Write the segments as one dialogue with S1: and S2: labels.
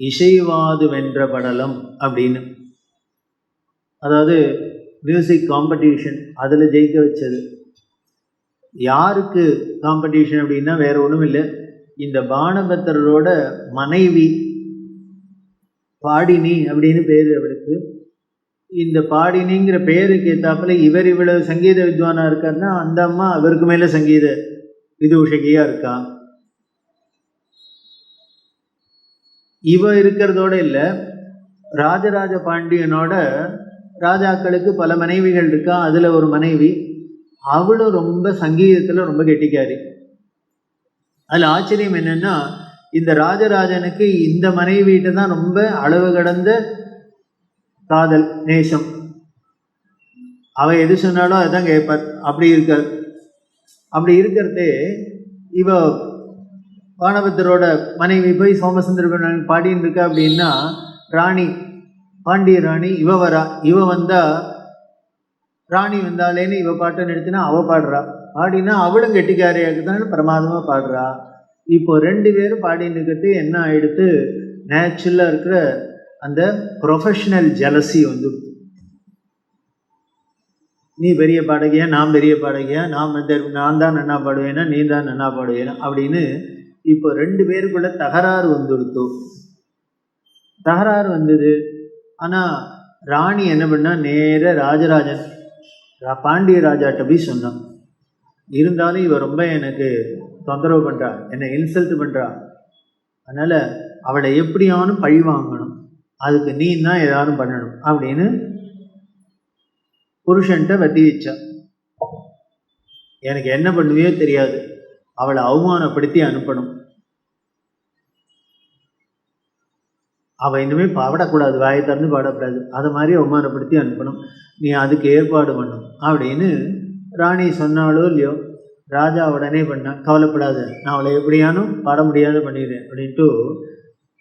S1: இசைவாது வென்ற படலம் அப்படின்னு. அதாவது மியூசிக் காம்படிஷன் அதில் ஜெயிக்க வச்சது. யாருக்கு காம்படிஷன் அப்படின்னா வேற ஒன்றும் இல்லை. இந்த பானபத்திரரோட மனைவி பாடினி அப்படின்னு பேர் அவருக்கு. இந்த பாடினிங்கிற பேருக்கு ஏற்றாப்புல இவர் இவ்வளவு சங்கீத வித்வானாக இருக்காருன்னா அந்த அம்மா அவருக்கு மேலே சங்கீத விதூஷகியாக இருக்கா? இவ இருக்கிறதோட இல்லை ராஜராஜ பாண்டியனோட ராஜாக்களுக்கு பல மனைவிகள் இருக்கா அதில் ஒரு மனைவி அவளும் ரொம்ப சங்கீதத்தில் ரொம்ப கெட்டிக்காரி. அதில் ஆச்சரியம் என்னென்னா இந்த ராஜராஜனுக்கு இந்த மனைவிட்ட தான் ரொம்ப அளவு கடந்த காதல் நேசம். அவள் எது சொன்னாலும் அதுதான் கேட்பார் அப்படி இருக்க அப்படி இருக்கிறதே இவ வானபத்தரோட மனைவி போய் சோமசுந்தர பாடின்னு இருக்கா அப்படின்னா ராணி பாண்டிய ராணி இவ வரா இவ வந்தா ராணி வந்தாலேன்னு இவ பாட்டை நிறுத்தினா அவ பாடுறா. பாடினா அவளும் கெட்டிக்காரியாக்கு தான் பிரமாதமாக பாடுறா. இப்போ ரெண்டு பேரும் பாடின்னு இருக்கிறது என்ன ஆயிடுத்து நேச்சுரலாக இருக்கிற அந்த ப்ரொஃபஷனல் ஜலசி வந்து நீ பெரிய பாடகியா? நான் பெரிய பாடகியா? நான் வந்து நான் தான் நன்னா பாடுவேனா? நீ தான் நன்னா பாடுவேனா? அப்படின்னு இப்போ ரெண்டு பேருக்குள்ள தகராறு வந்துடுத்து தகராறு வந்தது. ஆனால் ராணி என்ன பண்ணா நேர ராஜராஜன் ரா- பாண்டிய ராஜாட்ட போய் சொன்னான். இருந்தாலும் இவ ரொம்ப எனக்கு தொந்தரவு பண்ணுறா என்னை இன்சல்ட் பண்ணுறா அதனால் அவளை எப்படியானும் பழி வாங்கணும். அதுக்கு நீ தான் ஏதாவது பண்ணணும் அப்படின்னு புருஷன்ட்ட வட்டி வச்சா. எனக்கு என்ன பண்ணுவியோ தெரியாது. அவளை அவமானப்படுத்தி அனுப்பணும். அவள் இனிமே பாடக்கூடாது வாயை திறந்து பாடக்கூடாது. அதை மாதிரி அவமானப்படுத்தி அனுப்பணும். நீ அதுக்கு ஏற்பாடு பண்ணும் அப்படின்னு ராணி சொன்னாலோ இல்லையோ ராஜா உடனே பண்ணா கவலைப்படாத நான் அவளை எப்படியானும் பாட முடியாத பண்ணிடுறேன் அப்படின்ட்டு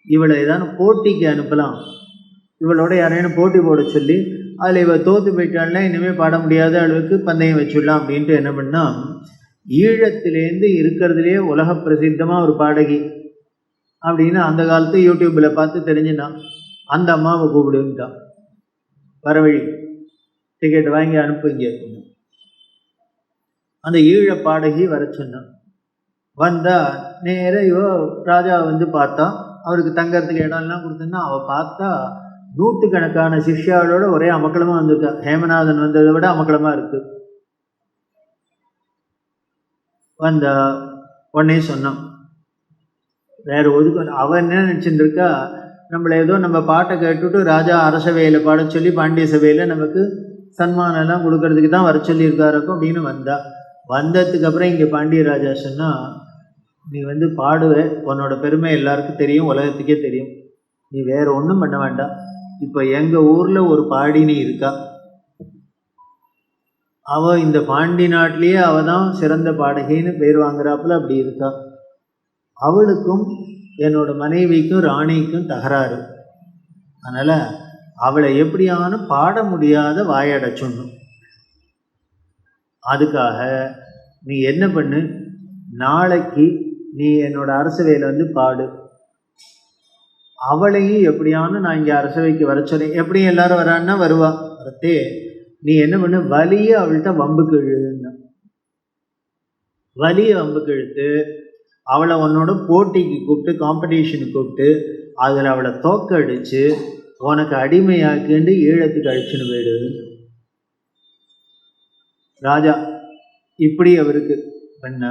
S1: இவளை ஏதானும் போட்டிக்கு அனுப்பலாம். இவளோட யாரையானும் போட்டி போட சொல்லி அதில் இவள் தோற்று போயிட்டாள்னா இனிமேல் பாட முடியாத அளவுக்கு பந்தயம் வச்சுடலாம் அப்படின்ட்டு என்ன பண்ணா ஈழத்திலேருந்து இருக்கிறதுலே உலக பிரசித்தமாக ஒரு பாடகி. அப்படின்னு அந்த காலத்து யூடியூப்பில் பார்த்து தெரிஞ்சுனான் அந்த அம்மாவை கூப்பிடுன்ட்டான். வரவழி டிக்கெட் வாங்கி அனுப்புங்க அந்த ஈழ பாடகி வர சொன்னான். வந்தா நேர இவ ராஜா வந்து பார்த்தா அவருக்கு தங்கறதுக்கு இடம்லாம் கொடுத்துருந்தா அவள் பார்த்தா நூற்றுக்கணக்கான சிஷ்யாவோட ஒரே அமக்கலமாக வந்திருக்கா. ஹேமநாதன் வந்ததை விட அமக்கலமாக இருக்குது வந்தா உடனே சொன்னான். வேற ஒதுக்க அவன் என்ன நினச்சிருந்துருக்கா? நம்மளை ஏதோ நம்ம பாட்டை கேட்டுட்டு ராஜா அரசவையில் பாட சொல்லி பாண்டிய சபையில் நமக்கு சன்மானம் எல்லாம் கொடுக்கறதுக்கு தான் வர சொல்லியிருக்காருக்கும் அப்படின்னு வந்தா. வந்ததுக்கு அப்புறம் இங்கே பாண்டிய ராஜா சொன்னா நீ வந்து பாடுவ. உன்னோட பெருமை எல்லாருக்கும் தெரியும். உலகத்துக்கே தெரியும். நீ வேற ஒன்றும் பண்ண வேண்டாம். இப்போ எங்கள் ஊரில் ஒரு பாடினி இருக்கா? அவள் இந்த பாண்டி நாட்டிலேயே அவள் தான் சிறந்த பாடகின்னு பேர் வாங்குறாப்புல அப்படி இருக்கா? அவளுக்கும் என்னோட மனைவிக்கும் ராணிக்கும் தகராறு. அதனால் அவளை எப்படியான பாட முடியாத வாயடைச்சுடணும். அதுக்காக நீ என்ன பண்ணு? நாளைக்கு நீ என்னோட அரசவையில் வந்து பாடு. அவளையும் எப்படியானு நான் இங்கே அரசவைக்கு வர சொன்னேன். எப்படி எல்லாரும் வரான்னா வருவா. வரத்தே நீ என்ன பண்ண? வலிய அவள்கிட்ட வம்புக்கு இழுன்னா வலிய வம்புக்கு இழுத்து அவளை உன்னோட போட்டிக்கு கூப்பிட்டு காம்படிஷனுக்கு கூப்பிட்டு அதில் அவளை தோக்கடிச்சு உனக்கு அடிமையாக்கிண்டு ஈழத்துக்கு அழிச்சுன்னு போயிடுது ராஜா இப்படி அவருக்கு பண்ண.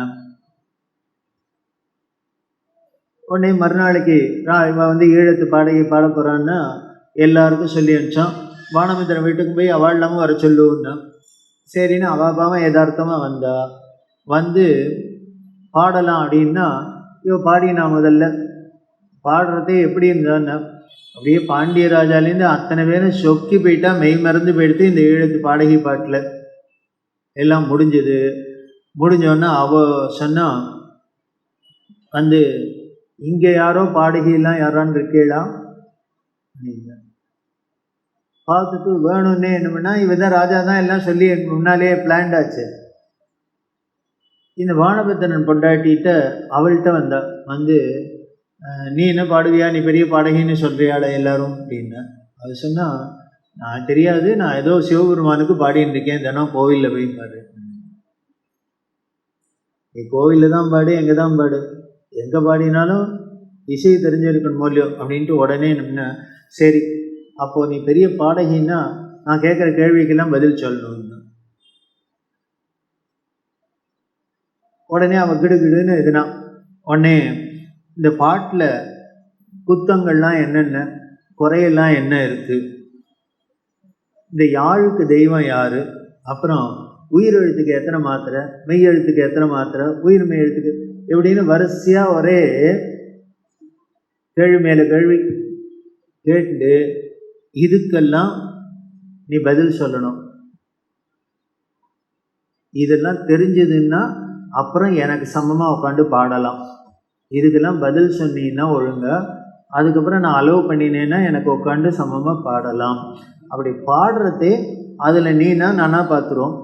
S1: உடனே மறுநாளைக்கு ரா இவன் வந்து ஈழத்து பாடகி பாட போகிறான்னா எல்லாருக்கும் சொல்லி அனுப்பிச்சான். வானமித்திரன் வீட்டுக்கு போய் அவள் இல்லாமல் வர சொல்லுன்னா சரின்னு அவ பாவம் யதார்த்தமாக வந்தா. வந்து பாடலாம் அப்படின்னா இவ பாடினா முதல்ல. பாடுறதே எப்படி இருந்தான்னா அப்படியே பாண்டிய ராஜாலேருந்து அத்தனை பேரும் சொக்கி போயிட்டா மெய் மறந்து போயிடுத்து இந்த ஈழத்து பாடகி பாட்டில். எல்லாம் முடிஞ்சது. முடிஞ்சோன்னா அவ சொன்னா வந்து இங்கே யாரோ பாடகியெல்லாம் யாரான்னு இருக்கேளா அப்படின்னா. பார்த்துட்டு வேணும்னே என்னமுன்னா இவன் இவ தான் ராஜா தான் எல்லாம் சொல்லி எனக்கு முன்னாலே பிளான்ட் ஆச்சு. இந்த வானபத்திரன் பொண்டாட்டிகிட்ட அவள்கிட்ட வந்தா வந்து நீ என்ன பாடுவியா? நீ பெரிய பாடகின்னு சொல்றியாள எல்லாரும்? அப்படின்னா அது சொன்னால் நான் தெரியாது நான் ஏதோ சிவபெருமானுக்கு பாடின்னு இருக்கேன் தினம் கோவிலில் போய் பாடு. நீ கோவிலில் தான் பாடு எங்கே தான் பாடு? எங்கே பாடினாலும் இசை தெரிஞ்சிருக்கணும் இல்லையோ? அப்படின்ட்டு உடனே நம்ம சரி அப்போ நீ பெரிய பாடகின்னா நான் கேட்குற கேள்விக்கெல்லாம் பதில் சொல்லணும்னு உடனே அவன் கிடுகிடுன்னு எதுனா உடனே இந்த பாட்டில் குத்தங்கள்லாம் என்னென்ன குறையெல்லாம் என்ன இருக்குது இந்த யாழுக்கு தெய்வம் யார்? அப்புறம் உயிர் எழுத்துக்கு எத்தனை மாத்திரை? மெய் எழுத்துக்கு எத்தனை மாத்திரை? உயிர் மெய் எழுத்துக்கு எப்படின்னு வரிசையாக ஒரே கேள்வி மேலே கேள்வி கேட்டு இதுக்கெல்லாம் நீ பதில் சொல்லணும். இதெல்லாம் தெரிஞ்சதுன்னா அப்புறம் எனக்கு சமமாக உட்காந்து பாடலாம். இதுக்கெல்லாம் பதில் சொன்னீங்கன்னா ஒழுங்காக அதுக்கப்புறம் நான் அலோவ் பண்ணினேன்னா எனக்கு உட்காந்து சமமாக பாடலாம். அப்படி பாடுறதே அதில் நீனா நானாக பார்த்துருவோம்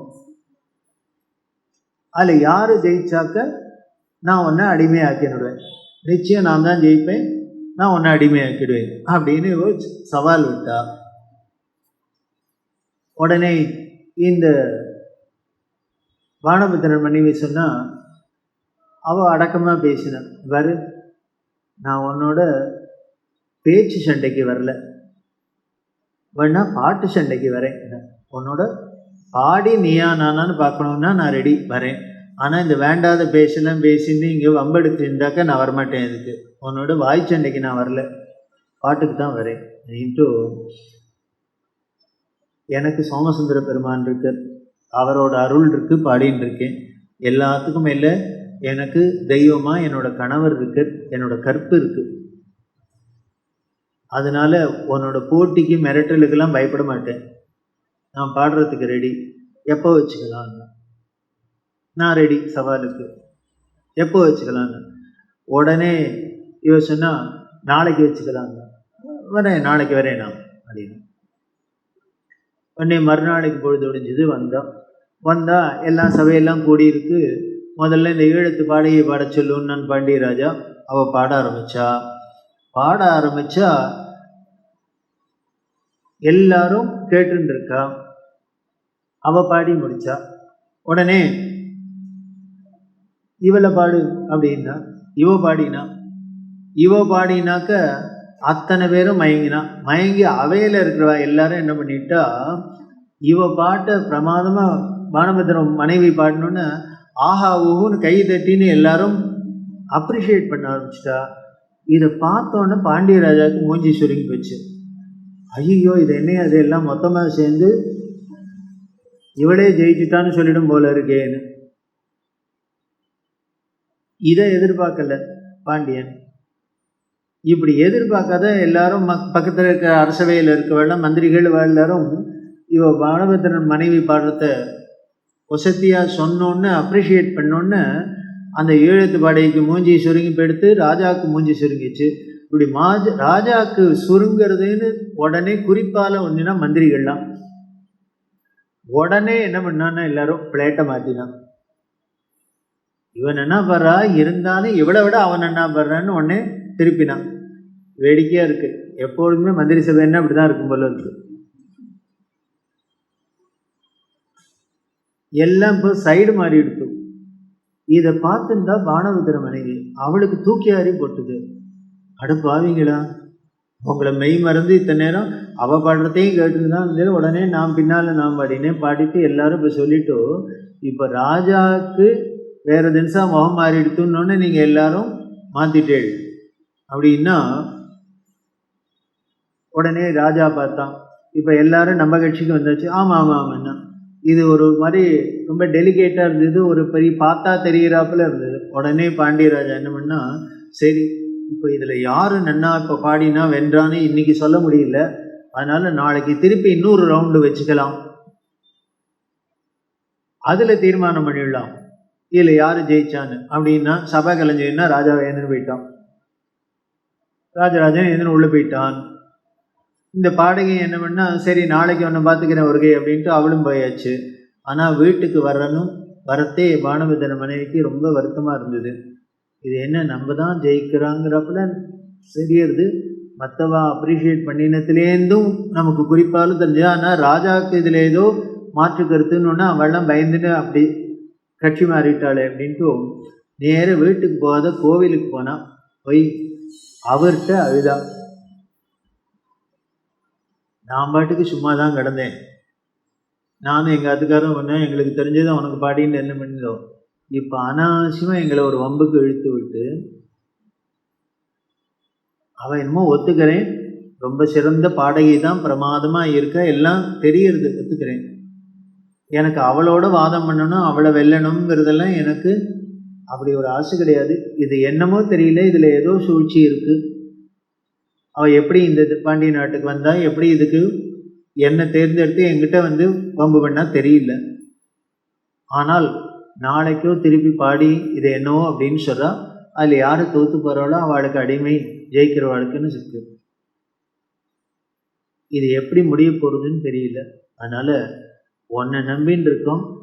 S1: அதில் யார் ஜெயிச்சாக்க நான் ஒன்று அடிமையாக்கிடுவேன். நிச்சயம் நான் தான் ஜெயிப்பேன். நான் உன்னை அடிமையாக்கிடுவேன் அப்படின்னு சவால் விட்டா உடனே இந்த வானபுத்திரன் மனைவி சொன்னால் அவள் அடக்கமாக பேசினான் வரு நான் உன்னோட பேச்சு சண்டைக்கு வரல. வேணா பாட்டு சண்டைக்கு வரேன். உன்னோட பாடி நீயா நானான்னு பார்க்கணுன்னா நான் ரெடி வரேன். ஆனால் இந்த வேண்டாத பேசலாம் பேசின்னு இங்கே வம்பெடுத்து இருந்தாக்க நான் வரமாட்டேன் இதுக்கு உன்னோட வாய் சண்டைக்கு நான் வரல. பாட்டுக்கு தான் வரேன். அப்படின்ட்டு எனக்கு சோமசுந்தர பெருமான் இருக்கு. அவரோட அருள் இருக்கு பாடின்னு இருக்கேன். எல்லாத்துக்கும் மேலே எனக்கு தெய்வமாக என்னோட கணவர் இருக்கு என்னோட கற்பு இருக்கு. அதனால உன்னோட போட்டிக்கு மிரட்டலுக்கெல்லாம் பயப்பட மாட்டேன். நான் பாடுறதுக்கு ரெடி எப்போ வச்சுக்கலாம்? நான் ரெடி சவாலுக்கு. எப்போ வச்சுக்கலான்னு உடனே இவ சொன்னால் நாளைக்கு வச்சுக்கலாங்க வரேன் நாளைக்கு வரேன் நான் அப்படின்னு. உடனே மறுநாளைக்கு பொழுது ஒடிஞ்சது வந்தோம் வந்தால் எல்லாம் சபையெல்லாம் கூடியிருக்கு. முதல்ல இந்த ஈழத்து பாடகை பாட சொல்லுன்னு பாண்டியராஜா. அவள் பாட ஆரம்பித்தா பாட ஆரம்பிச்சா எல்லாரும் கேட்டுன்னு இருக்கா. பாடி முடித்தா உடனே இவளை பாடு அப்படின்னா இவ பாடினா இவ பாடினாக்க அத்தனை பேரும் மயங்கினா மயங்கி அவையில் இருக்கிறவ எல்லாரும் என்ன பண்ணிட்டா இவ பாட்டை பிரமாதமாக பானபத்திரம் மனைவி பாடணுன்னு ஆஹா ஊஹுன்னு கை தட்டின்னு எல்லாரும் அப்ரிஷியேட் பண்ண ஆரம்பிச்சிட்டா. இதை பார்த்தோன்னே பாண்டியராஜாவுக்கு மூஞ்சி சுருங்கி போச்சு. ஐயோ இது என்ன அது எல்லாம் மொத்தமாக சேர்ந்து இவளே ஜெயிச்சுட்டான்னு சொல்லிடும் போல இருக்கேன்னு. இதை எதிர்பார்க்கல பாண்டியன். இப்படி எதிர்பார்க்காத எல்லாரும் மக் பக்கத்தில் இருக்க அரசவையில் இருக்கவெல்லாம் மந்திரிகள் எல்லாரும் இவ பானபத்திரன் மனைவி பாடுறத ஒசத்தியாக சொன்னோன்னு அப்ரிஷியேட் பண்ணோன்னு அந்த ஈழத்து பாடைக்கு மூஞ்சி சுருங்கி போயிடுத்து ராஜாவுக்கு மூஞ்சி சுருங்கிச்சு இப்படி மாஜ ராஜாவுக்கு சுருங்கிறதுன்னு உடனே குறிப்பால் ஒன்றுனா மந்திரிகள்லாம். உடனே என்ன பண்ணான்னா எல்லாரும் பிளேட்டை மாற்றினான் இவன் என்ன படுறா இருந்தாலும் இவளை விட அவன் என்ன படுறான்னு உடனே திருப்பினான். வேடிக்கையாக இருக்கு. எப்பொழுதுமே மந்திரி சபைன்னா அப்படிதான் இருக்கும் போல இருக்கு. எல்லாம் இப்போ சைடு மாறி எடுத்து இதை பார்த்துருந்தா பானபத்திர மனைவி அவளுக்கு தூக்கி ஆறி போட்டுது. அடுப்பாவீங்களா உங்களை மெய் மறந்து இத்தனை நேரம் அவ பாடுறதையும் கேட்டுருந்தான் இருந்தாலும் உடனே நான் பின்னால் நான் பாடினேன். பாடிட்டு எல்லாரும் இப்போ சொல்லிட்டு இப்போ ராஜாவுக்கு வேறு தினசா முகம் மாறி எடுத்துன்னொன்னே நீங்கள் எல்லாரும் மாற்றிட்டேள் அப்படின்னா உடனே ராஜா பார்த்தான் இப்போ எல்லாரும் நம்ம கட்சிக்கு வந்தாச்சு. ஆமாம் ஆமாம் ஆமாண்ணா இது ஒரு மாதிரி ரொம்ப டெலிகேட்டாக இருந்தது. ஒரு பெரிய பார்த்தா தெரிகிறாப்புல இருந்தது. உடனே பாண்டியராஜா என்ன பண்ணால் சரி இப்போ இதில் யார் நன்னா இப்போ பாடினா வென்றான்னு இன்னைக்கு சொல்ல முடியல. அதனால் நாளைக்கு திருப்பி இன்னொரு ரவுண்டு வச்சுக்கலாம். அதில் தீர்மானம் பண்ணிடலாம். இதில் யார் ஜெயிச்சான்னு. அப்படின்னா சபை கலைஞன்னா ராஜா வேணுன்னு போயிட்டான். ராஜராஜன் எதுன்னு உள்ளே போயிட்டான். இந்த பாடகி என்ன பண்ணா சரி நாளைக்கு ஒன்று பார்த்துக்கிறேன் வருகை அப்படின்ட்டு அவளும் போயாச்சு. ஆனால் வீட்டுக்கு வரணும் வரத்தே பானபத்திர மனைவிக்கு ரொம்ப வருத்தமாக இருந்தது. இது என்ன நம்ம தான் ஜெயிக்கிறாங்கிறப்பல தெரியறது. மற்றவா அப்ரிஷியேட் பண்ணினத்துலேருந்தும் நமக்கு குறிப்பாலும் தெரிஞ்சது. ஆனால் ராஜாவுக்கு இதில் ஏதோ மாற்று கருத்துன்னு ஒன்று அவள்லாம் பயந்துட்டு அப்படி கட்சி மாறிட்டாளே அப்படின்ட்டு நேர வீட்டுக்கு போகாத கோவிலுக்கு போனா போய் அவர்கிட்ட அழுதா. நான் பாட்டுக்கு சும்மா தான் கிடந்தேன். நானும் எங்கள் அதுக்காரன் ஒன்று எங்களுக்கு தெரிஞ்சது உனக்கு பாடின்னு என்ன பண்ணிதோ இப்போ அனாவசியமாக எங்களை ஒரு வம்புக்கு இழுத்து விட்டு அவன் என்னமோ ஒத்துக்கிறேன். ரொம்ப சிறந்த பாடகி தான் பிரமாதமாக இருக்க எல்லாம் தெரியறது ஒத்துக்கிறேன் எனக்கு அவளோட வாதம் பண்ணணும் அவளை வெல்லணுங்கிறதெல்லாம் எனக்கு அப்படி ஒரு ஆசை கிடையாது. இது என்னமோ தெரியல இதில் ஏதோ சூழ்ச்சி இருக்குது அவள் எப்படி இந்த பாண்டிய நாட்டுக்கு வந்தால் எப்படி இதுக்கு என்னை தேர்ந்தெடுத்து என்கிட்ட வந்து வம்பு பண்ணால் தெரியல. ஆனால் நாளைக்கோ திருப்பி பாடி இது என்னவோ அப்படின்னு சொல்கிறாள் அதில் யார் தோத்து போகிறாளோ அவளுக்கு அடிமை ஜெயிக்கிறவாளுக்குன்னு இருக்கு இது எப்படி முடிய போகிறதுன்னு தெரியல. அதனால் உன்னை நம்பின்னு இருக்கோம்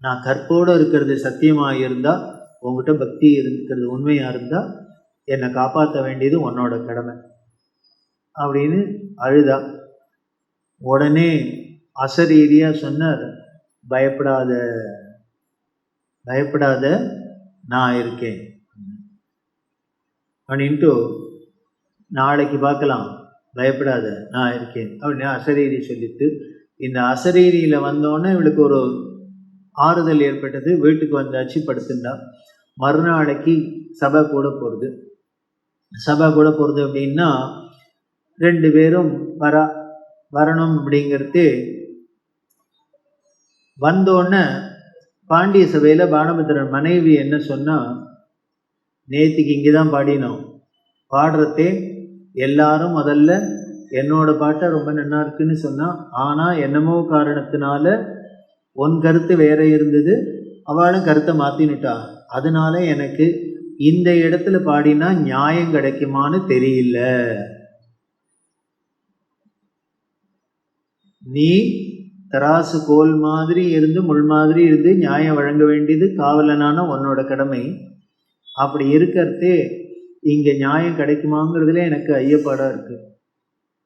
S1: நான் கற்போடு இருக்கிறது சத்தியமாக இருந்தால் உங்ககிட்ட பக்தி இருக்கிறது உண்மையாக இருந்தால் என்னை காப்பாற்ற வேண்டியது உன்னோட கடமை. அப்படின்னு அழுதா. உடனே அசரீதியாக சொன்னார் பயப்படாத பயப்படாத நான் இருக்கேன். அப்படின்ட்டு நாளைக்கு பார்க்கலாம். பயப்படாத நான் இருக்கேன். அப்படின்னு அசரீதி சொல்லிட்டு இந்த அசரீரியில் வந்தோடனே இவளுக்கு ஒரு ஆறுதல் ஏற்பட்டது. வீட்டுக்கு வந்தாச்சு படுத்துண்டா மறுநாளைக்கு சபை கூட போகிறது சபை கூட போகிறது அப்படின்னா ரெண்டு பேரும் வர வரணும் அப்படிங்கிறது வந்தோடனே பாண்டிய சபையில் பானபத்திரன் மனைவி என்ன சொன்னால் நேற்றுக்கு இங்கே தான் பாடினோம். பாடுறதே எல்லாரும் முதல்ல என்னோட பாட்டை ரொம்ப நல்லா இருக்குன்னு சொன்னால் ஆனால் என்னமோ காரணத்தினால உன் கருத்து வேற இருந்தது அவளும் கருத்தை மாற்றினுட்டா அதனால எனக்கு இந்த இடத்துல பாடினா நியாயம் கிடைக்குமான்னு தெரியல. நீ தராசு கோல் மாதிரி இருந்து முள் மாதிரி இருந்து நியாயம் வழங்க வேண்டியது காவலனான உன்னோட கடமை. அப்படி இருக்கிறதே இங்கே நியாயம் கிடைக்குமாங்கிறதுல எனக்கு ஐயப்பாடாக இருக்குது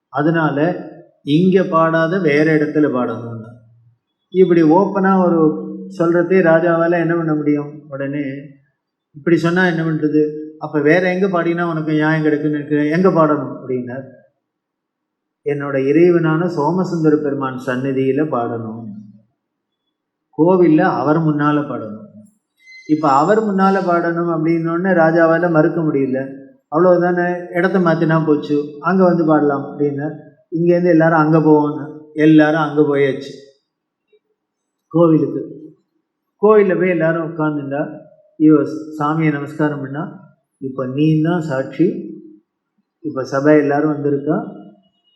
S1: அதனால இங்கே பாடாத வேற இடத்துல பாடணும்னு. இப்படி ஓப்பனாக ஒரு சொல்கிறதே ராஜாவால் என்ன பண்ண முடியும்? உடனே இப்படி சொன்னால் என்ன பண்ணுறது அப்போ வேற எங்கே பாடினா உனக்கு நியாயம் கிடைக்குன்னு இருக்கு எங்கே பாடணும்? அப்படின்னார். என்னோட இறைவனான சோமசுந்தர பெருமான் சந்நிதியில் பாடணும். கோவிலில் அவர் முன்னால் பாடணும். இப்போ அவர் முன்னால் பாடணும் அப்படின்னோடனே ராஜாவால் மறுக்க முடியல. அவ்வளோதானே இடத்த மாற்றினா போச்சு அங்கே வந்து பாடலாம் அப்படின்னு. இங்கேருந்து எல்லாரும் அங்கே போவோன்னு எல்லாரும் அங்கே போயாச்சு. கோவிலுக்கு. கோவிலில் போய் எல்லாரும் உட்காந்துட்டா இவ சாமியை நமஸ்காரம் பண்ணால் இப்போ நீ தான் சாட்சி. இப்போ சபை எல்லாரும் வந்திருக்கா?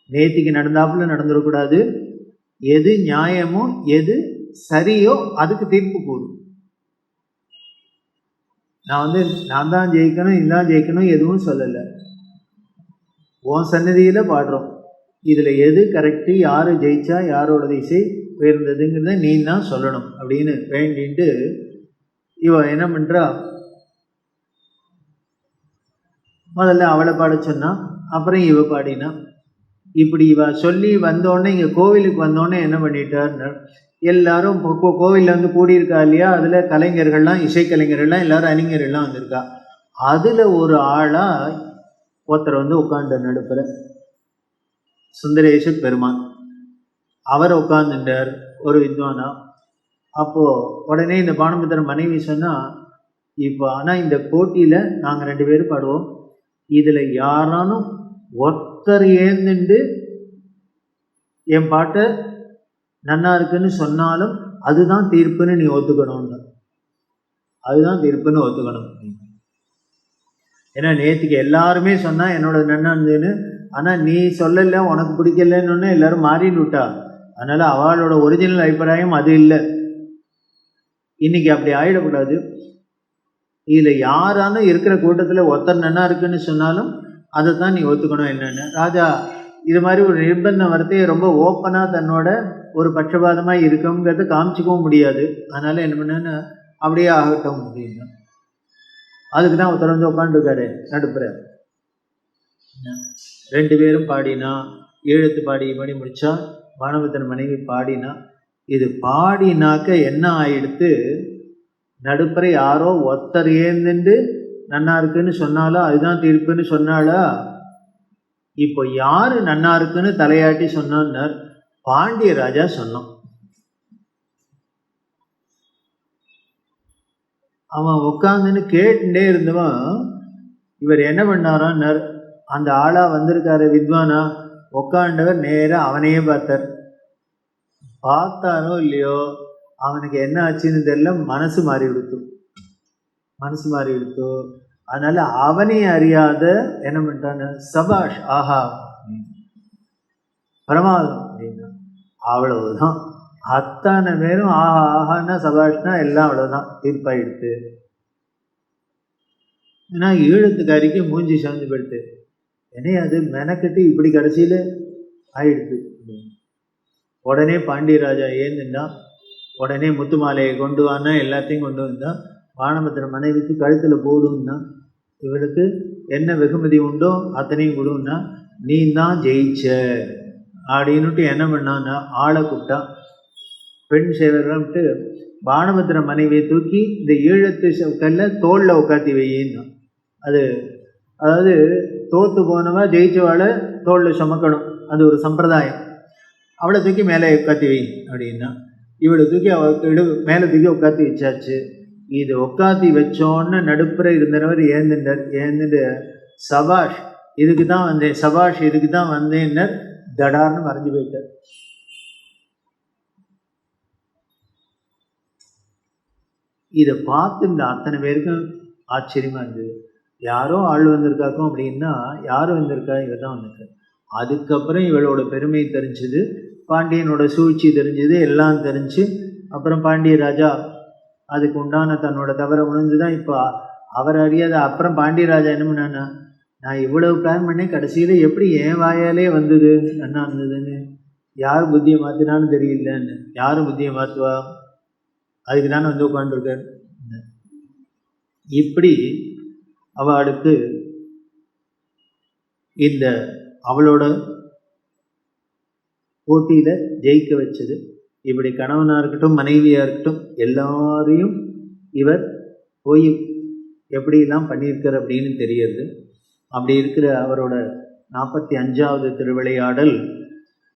S1: நேத்திக்கு நடந்தாப்புல நடந்துடக்கூடாது. எது நியாயமோ எது சரியோ அதுக்கு தீர்ப்பு போடும் நான் வந்து நான் தான் ஜெயிக்கணும் இந்தான் ஜெயிக்கணும் எதுவும் சொல்லலை. உன் சன்னதியில் பாடுறோம். இதில் எது கரெக்டு யார் ஜெயிச்சா யாரோடது இசை உயர்ந்ததுங்கிறத நீ தான் சொல்லணும் அப்படின்னு வேண்டிட்டு இவன் என்ன பண்ணுறா முதல்ல அவளை பாட சொன்னா அப்புறம் இவ பாடினா. இப்படி இவ சொல்லி வந்தோடனே இங்கே கோவிலுக்கு வந்தோடனே என்ன பண்ணிட்டார்னு எல்லாரும் கோவிலில் வந்து கூடியிருக்கா இல்லையா? அதில் கலைஞர்கள்லாம் இசைக்கலைஞர்கள்லாம் எல்லாரும் அறிஞர்கள்லாம் வந்திருக்கா. அதில் ஒரு ஆளாக ஒருத்தர் வந்து உட்காந்து நடுப்பில் சுந்தரேஷ பெருமான். அவர் உட்காந்துட்டார் ஒரு வித்வானா. அப்போது உடனே இந்த பானுபத்திரன் மனைவி சொன்னால் இப்போ ஆனால் இந்த போட்டியில் நாங்கள் ரெண்டு பேரும் பாடுவோம். இதில் யாரானும் ஒருத்தர் ஏந்துண்டு என் பாட்டை நன்னா இருக்குன்னு சொன்னாலும் அதுதான் தீர்ப்புன்னு நீ ஒத்துக்கணும்னு. அதுதான் தீர்ப்புன்னு ஒத்துக்கணும். ஏன்னா நேற்றுக்கு எல்லாருமே சொன்னால் என்னோட நன்னா இருந்ததுன்னு ஆனால் நீ சொல்லலை உனக்கு பிடிக்கலன்னு எல்லாரும் மாறின்னு விட்டா. அதனால் அவளோட ஒரிஜினல் அபிப்பிராயம் அது இல்லை. இன்னைக்கு அப்படி ஆயிடக்கூடாது. இதில் யாரானும் இருக்கிற கூட்டத்தில் ஒருத்தர் நன்னா இருக்குன்னு சொன்னாலும் அதை தான் நீ ஒத்துக்கணும் என்னென்னு. ராஜா இது மாதிரி ஒரு நிர்பந்தம் வரத்தையே ரொம்ப ஓப்பனாக தன்னோட ஒரு பட்சபாதமாக இருக்குங்கிறத காமிச்சிக்கவும் முடியாது. அதனால் என்ன பண்ணேன்னு அப்படியே ஆகட்டும் அப்படின்னு. அதுக்கு தான் ஒருத்தர் வந்து உட்காந்துருக்காரு நடுப்புற. ரெண்டு பேரும் பாடினா எழுத்து பாடி பாடி முடித்தா வானவத்தன் மனைவி பாடினா இது பாடினாக்க என்ன ஆயிடுத்து நடுப்புற யாரோ ஒருத்தர் ஏந்துண்டு நன்னா இருக்குன்னு சொன்னாலோ அதுதான் தீர்ப்புன்னு சொன்னாலா இப்போ யாரு நன்னா இருக்குன்னு தலையாட்டி சொன்னார் பாண்டிய ராஜா சொன்னான். அவன் உட்காந்துன்னு கேட்டுட்டே இருந்தவன் இவர் என்ன பண்ணாரான்னர் அந்த ஆளா வந்திருக்காரு வித்வானா உட்காண்டவர் நேராக அவனையே பார்த்தார். பார்த்தானோ இல்லையோ அவனுக்கு என்ன ஆச்சுன்னு தெரியல மனசு மாறி விடுத்து மனசு மாறி விடுத்து அதனால அவனே அறியாத என்ன பண்ணிட்டான்னு சபாஷ் ஆஹா. பிரமாதம் அப்படின்னா அவ்வளவுதான். அத்தனை பேரும் ஆஹா ஆஹான்னா சபாஷ்னா எல்லாம் அவ்வளோதான் தீர்ப்பாயிடுத்து. ஏன்னா ஈழத்துக்காரிக்கு மூஞ்சி சார்ந்து போயிடுத்து. என்னைய அது மெனக்கட்டு இப்படி கடைசியில் ஆயிடுது உடனே பாண்டியராஜா ஏந்துண்டான் உடனே முத்துமாலையை கொண்டு வானா எல்லாத்தையும் கொண்டு வந்தான். வானபத்திர மனைவிக்கு கழுத்தில் போடுன்னா இவளுக்கு என்ன வெகுமதி உண்டோ அத்தனையும் கொடுன்னா நீ தான் ஜெயிச்ச. அப்படின்னுட்டு என்ன பண்ணான்னா ஆளை கூப்பிட்டான் பெண் சேவர்கள்ட்டு பானபத்திர மனைவியை தூக்கி இந்த ஈழத்து கல்ல தோளில் உட்காத்தி வையின்னா அது அதாவது தோத்து போனவா ஜெயிச்சவாளை தோளில் சுமக்கணும் அது ஒரு சம்பிரதாயம். அவளை தூக்கி மேலே உட்காத்தி வை அப்படின்னா இவளை தூக்கி அவள் இடு மேலே தூக்கி உட்காத்தி வச்சாச்சு. இது உட்காத்தி வச்சோன்னு நடுப்புற இருந்தவர் ஏந்துட்டார் ஏந்துட்டு சபாஷ் இதுக்கு தான் வந்தேன். சபாஷ் இதுக்கு தான் வந்தேன்னர். தடார்னு மறைஞ்சு போயிட்டார். இதை பார்த்து இந்த அத்தனை பேருக்கும் ஆச்சரியமாக இருந்தது. யாரோ ஆள் வந்திருக்காக்கும் அப்படின்னா யார் வந்திருக்கா? இவ தான் வந்திருக்கா அதுக்கப்புறம் இவளோட பெருமை தெரிஞ்சது பாண்டியனோட சூழ்ச்சி தெரிஞ்சது எல்லாம் தெரிஞ்சு அப்புறம் பாண்டிய ராஜா அதுக்கு உண்டான தன்னோட தவறை உணர்ந்து தான் இப்போ அவர் அறியாத அப்புறம் பாண்டியராஜா என்ன பண்ணானா நான் இவ்வளவு பிளான் பண்ணேன் கடைசியில் எப்படி என் வாயாலே வந்தது என்ன இருந்ததுன்னு யார் புத்தியை மாற்றினான்னு தெரியலன்னு. யார் புத்தியை மாற்றுவா அதுக்கு தானே வந்து உட்காந்துருக்கார் இப்படி அவளுக்கு இந்த அவளோட போட்டியில் ஜெயிக்க வச்சது இப்படி கணவனாக இருக்கட்டும் மனைவியாக இருக்கட்டும் எல்லாரையும் இவர் போய் எப்படிலாம் பண்ணியிருக்கார் அப்படின்னு தெரியுது. அப்படி இருக்கிற அவரோட நாற்பத்தி அஞ்சாவது திருவிளையாடல்